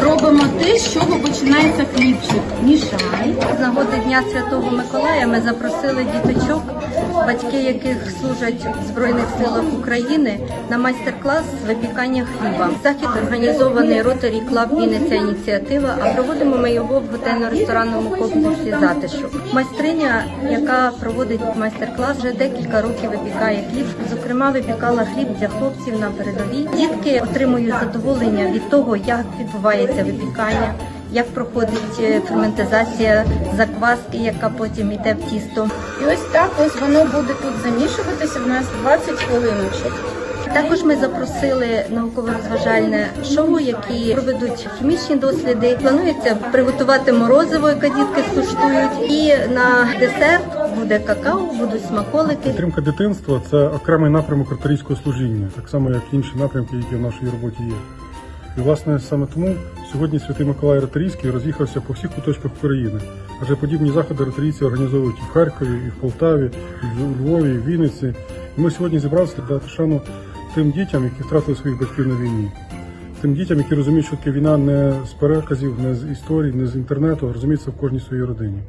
робимо те, з чого починається хлібчик. Мішай. З нагоди Дня Святого Миколая ми запросили діточок, батьки яких служать в Збройних силах України, на майстер-клас з випікання хліба. Захід організований Rotary Club Вінниця ініціатива, а проводимо ми його в готельно-ресторанному комплексі затишок. Майстриня, яка проводить майстер-клас, вже декілька років випікає хліб. Зокрема, випікала хліб для хлопців на передовій. Дітки отримують задоволення від того, як відбувається випікання. Як проходить е, ферментизація закваски, яка потім йде в тісто. І ось так ось воно буде тут замішуватися. В нас 20 хвилиночок. Також ми запросили науково-розважальне шоу, які проведуть хімічні досліди. Планується приготувати морозиво, яке дітки скуштують. І на десерт буде какао, будуть смаколики. Підтримка дитинства це окремий напрямок ротарійського служіння, так само як інші напрямки, які в нашій роботі є. І власне саме тому сьогодні Святий Миколай Ротарійський роз'їхався по всіх куточках України. Адже подібні заходи ротарійці організовують і в Харкові, і в Полтаві, і в Львові, і в Вінниці. І ми сьогодні зібралися дати шану тим дітям, які втратили своїх батьків на війні. Тим дітям, які розуміють, що таке війна не з переказів, не з історій, не з інтернету, а розуміють це в кожній своїй родині.